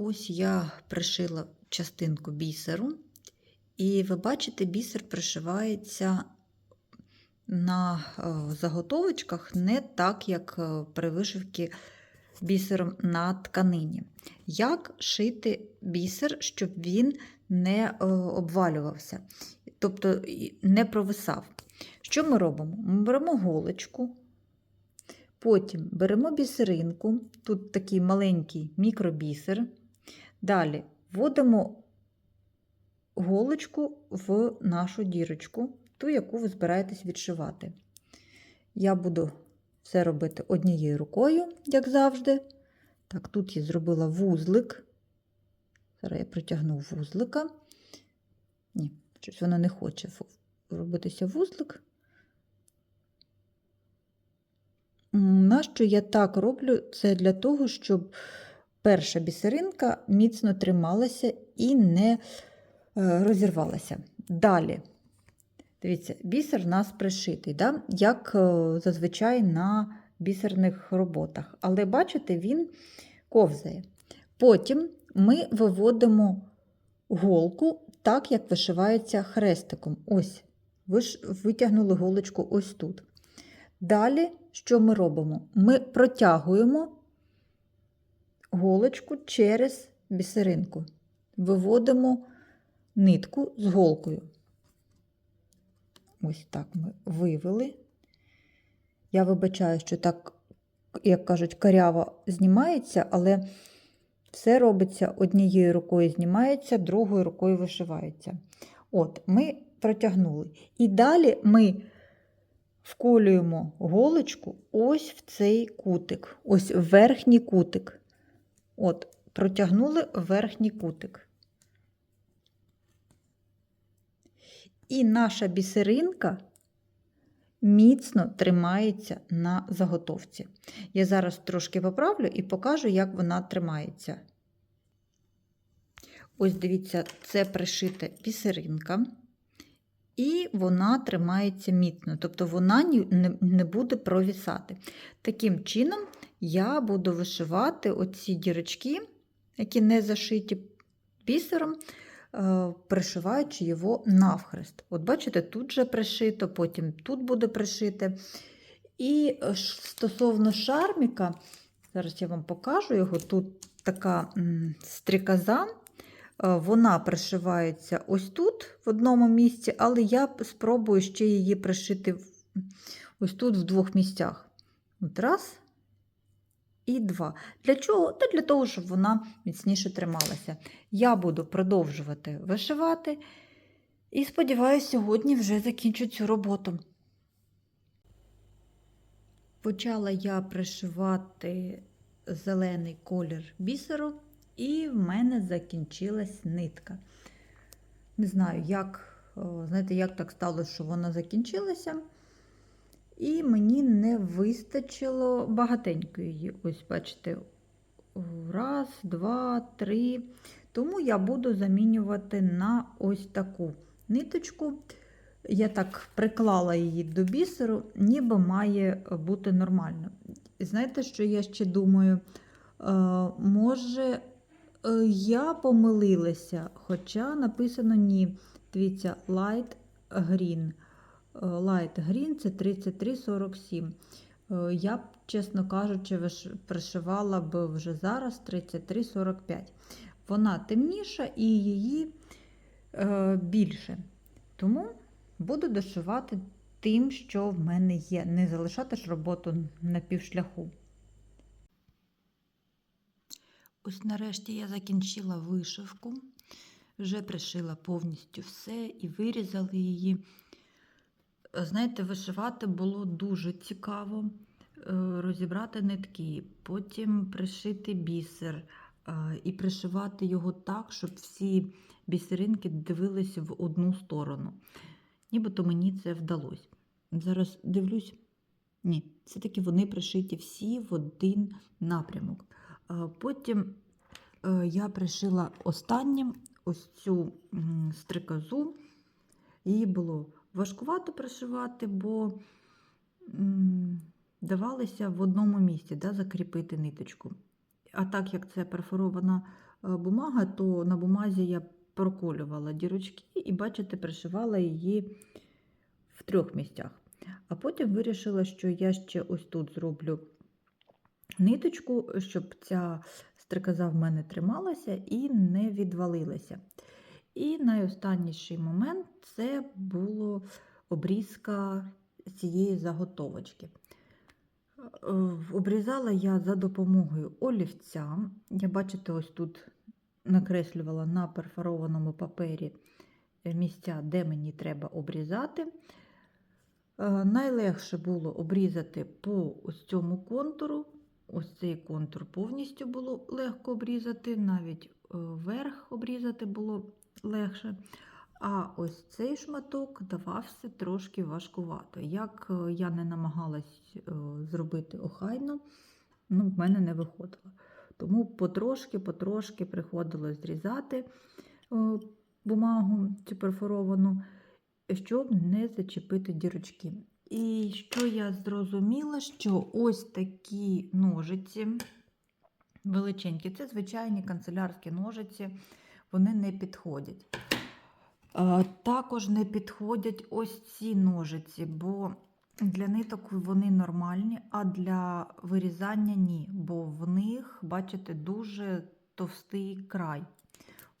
Ось я пришила частинку бісеру, і ви бачите, бісер пришивається на е, заготовочках не так, як е, при вишивці бісером на тканині. Як шити бісер, щоб він не е, обвалювався, тобто не провисав. Що ми робимо? Ми беремо голочку, потім беремо бісеринку, тут такий маленький мікробісер. Далі вводимо голочку в нашу дірочку, ту, яку ви збираєтесь відшивати. Я буду все робити однією рукою, як завжди. Так, тут я зробила вузлик. Зараз я притягну вузлика. Ні, щось воно не хоче робитися вузлик. Нащо я так роблю? Це для того, щоб перша бісеринка міцно трималася і не е, розірвалася. Далі, дивіться, бісер у нас пришитий, да? як е, зазвичай на бісерних роботах. Але бачите, він ковзає. Потім ми виводимо голку так, як вишивається хрестиком. Ось, витягнули голочку ось тут. Далі, що ми робимо? Ми протягуємо голочку через бісеринку, виводимо нитку з голкою. Ось так ми вивели. Я вибачаю, що так, як кажуть, карява знімається, але все робиться однією рукою знімається, другою рукою вишивається. От, ми протягнули. І далі ми вколюємо голочку ось в цей кутик, ось в верхній кутик. От, протягнули верхній кутик. І наша бісеринка міцно тримається на заготовці. Я зараз трошки поправлю і покажу, як вона тримається. Ось дивіться, це пришита бісеринка, і вона тримається міцно, тобто вона не буде провісати. Таким чином, я буду вишивати оці дірочки, які не зашиті бісером, е, пришиваючи його навхрест. От бачите, тут же пришито, потім тут буде пришите. І стосовно шарміка, зараз я вам покажу його, тут така стріказа, е, вона пришивається ось тут, в одному місці, але я спробую ще її пришити ось тут, в двох місцях. От раз і два. Для чого? Та для того, щоб вона міцніше трималася. Я буду продовжувати вишивати. І сподіваюся, сьогодні вже закінчу цю роботу. Почала я пришивати зелений колір бісеру, і в мене закінчилась нитка. Не знаю, як, знаєте, як так сталося, що вона закінчилася. І мені не вистачило багатенько її. Ось, бачите, раз, два, три. Тому я буду замінювати на ось таку ниточку. Я так приклала її до бісеру, ніби має бути нормально. Знаєте, що я ще думаю? Е, може, е, я помилилася, хоча написано ні. Дивіться, light green. Light Green це 33,47. Е, я б, чесно кажучи, пришивала б вже зараз 33,45. Вона темніша і її е, більше. Тому буду дошивати тим, що в мене є. Не залишати ж роботу на півшляху. Ось нарешті я закінчила вишивку, вже пришила повністю все і вирізала її. Знаєте, вишивати було дуже цікаво, е, розібрати нитки, потім пришити бісер е, і пришивати його так, щоб всі бісеринки дивилися в одну сторону. Нібито мені це вдалося. Зараз дивлюсь, ні, все-таки вони пришиті всі в один напрямок. Е, потім я пришила останнім ось цю стрикозу, її було важкувато пришивати, бо давалися в одному місці да, закріпити ниточку. А так як це перфорована е, бумага, то на бумазі я проколювала дірочки і, бачите, пришивала її в трьох місцях. А потім вирішила, що я ще ось тут зроблю ниточку, щоб ця стрикоза в мене трималася і не відвалилася. І найостанніший момент це було обрізка цієї заготовочки. Е, Обрізала я за допомогою олівця. Я, бачите, ось тут накреслювала на перфорованому папері місця, де мені треба обрізати. Е, Найлегше було обрізати по ось цьому контуру. Ось цей контур повністю було легко обрізати, навіть верх обрізати було легше. А ось цей шматок давався трошки важкувато. Як е, я не намагалась е, зробити охайно, ну, в мене не виходило. Тому потрошки-потрошки приходилось зрізати е, бумагу цю перфоровану, щоб не зачепити дірочки. І що я зрозуміла, що ось такі ножиці величенькі, це звичайні канцелярські ножиці, вони не підходять. Також не підходять ось ці ножиці, бо для ниток вони нормальні, а для вирізання ні, бо в них, бачите, дуже товстий край.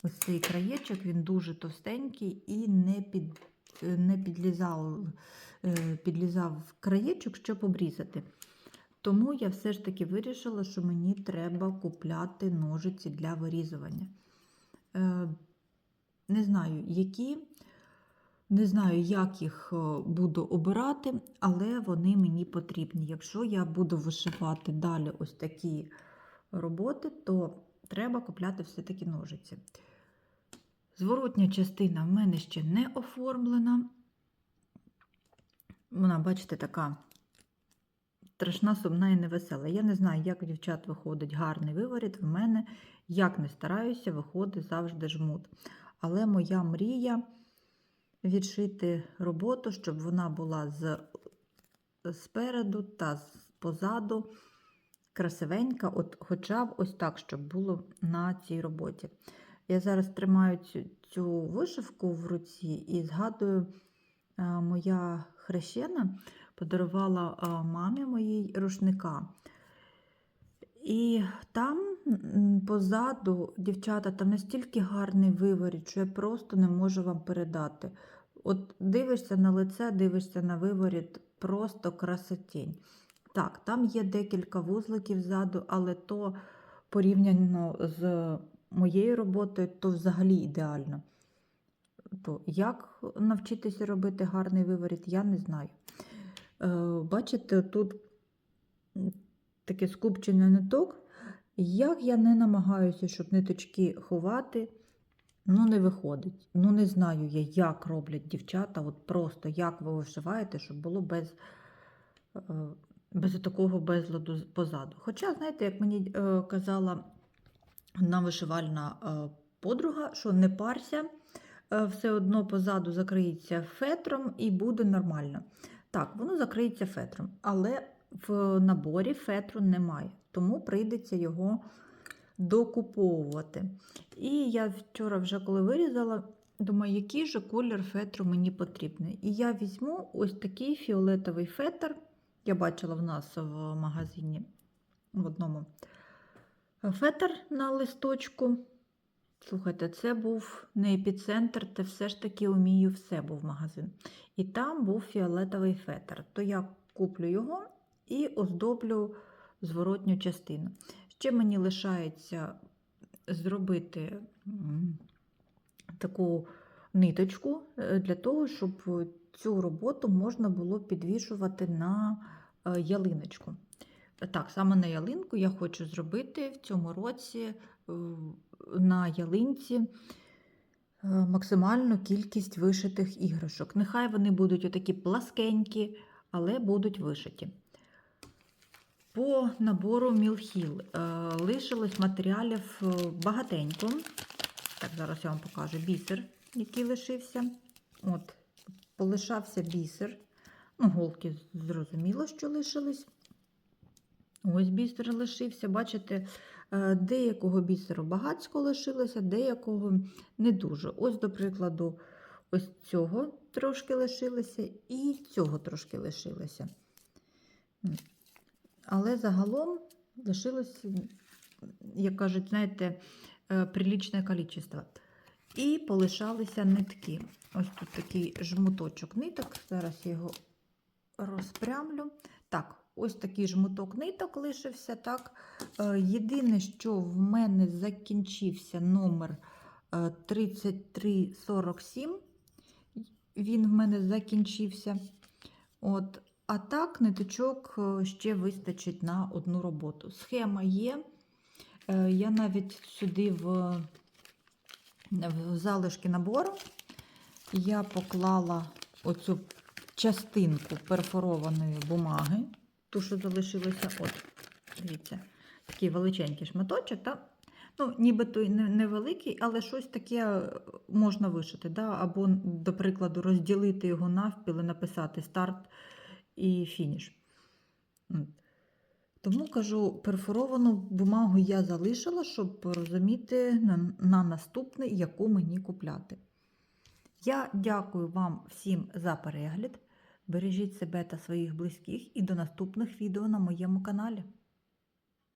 Ось цей краєчок, він дуже товстенький і не під, не підлізав, е, підлізав краєчок, щоб обрізати. Тому я все ж таки вирішила, що мені треба купляти ножиці для вирізування. Е, Не знаю, які, не знаю, як їх е, буду обирати, але вони мені потрібні. Якщо я буду вишивати далі ось такі роботи, то треба купляти все-таки ножиці. Зворотня частина в мене ще не оформлена. Вона, бачите, така страшна, сумна і невесела. Я не знаю, як дівчат виходить гарний виворіт. В мене, як не стараюся, виходить завжди жмут. Але моя мрія відшити роботу, щоб вона була з, спереду та позаду красивенька, от хоча б ось так, щоб було на цій роботі. Я зараз тримаю цю, цю вишивку в руці і згадую, е, моя хрещена подарувала е, мамі моїй рушника. І там позаду, дівчата, там настільки гарний виворіт, що я просто не можу вам передати. От дивишся на лице, дивишся на виворіт, просто красотінь. Так, там є декілька вузликів ззаду, але то порівняно з моєю роботою, то взагалі ідеально. То як навчитися робити гарний виворіт, я не знаю. Е, Бачите, тут таке скупчення ниток. Як я не намагаюся, щоб ниточки ховати, ну не виходить. Ну не знаю я, як роблять дівчата, от просто як ви вишиваєте, щоб було без, е, без такого безладу позаду. Хоча, знаєте, як мені е, казала одна вишивальна подруга, що не парся, все одно позаду закриється фетром і буде нормально. Так, воно закриється фетром, але в наборі фетру немає, тому прийдеться його докуповувати. І я вчора, вже коли вирізала, думаю, який же колір фетру мені потрібний. І я візьму ось такий фіолетовий фетр. Я бачила в нас в магазині в одному фетр на листочку. Слухайте, це був не епіцентр, це все ж таки умію все був магазин. І там був фіолетовий фетр. То я куплю його і оздоблю зворотню частину. Ще мені лишається зробити таку ниточку е, для того, щоб цю роботу можна було підвішувати на е, ялиночку. Так, саме на ялинку я хочу зробити в цьому році е, на ялинці е, максимальну кількість вишитих іграшок. Нехай вони будуть отакі пласкенькі, але будуть вишиті. По набору Мілхіл лишилось матеріалів е, багатенько. Так, зараз я вам покажу бісер, який лишився. От, полишався бісер. Ну, голки зрозуміло, що лишились. Ось бісер лишився. Бачите, е, деякого бісеру багатсько лишилося, деякого не дуже. Ось, до прикладу, ось цього трошки лишилося і цього трошки лишилося. Але загалом лишилось, як кажуть, знаєте, е, прилічне кількість. І полишалися нитки. Ось тут такий жмуточок ниток. Зараз я його розпрямлю. Так, ось такий жмуток ниток лишився. Так. Е, Єдине, що в мене закінчився номер е, 3347. Він в мене закінчився. От. А так, ниточок е, ще вистачить на одну роботу. Схема є. Е, Я навіть сюди в, в залишки набору я поклала оцю частинку перфорованої бумаги, ту, що залишилося, от, дивіться, такий величенький шматочок, та? ну, нібито невеликий, але щось таке можна вишити, да? або, до прикладу, розділити його навпіл і написати старт і фініш. Тому кажу, перфоровану бумагу я залишила, щоб розуміти на, на наступне, яку мені купляти. Я дякую вам всім за перегляд. Бережіть себе та своїх близьких і до наступних відео на моєму каналі.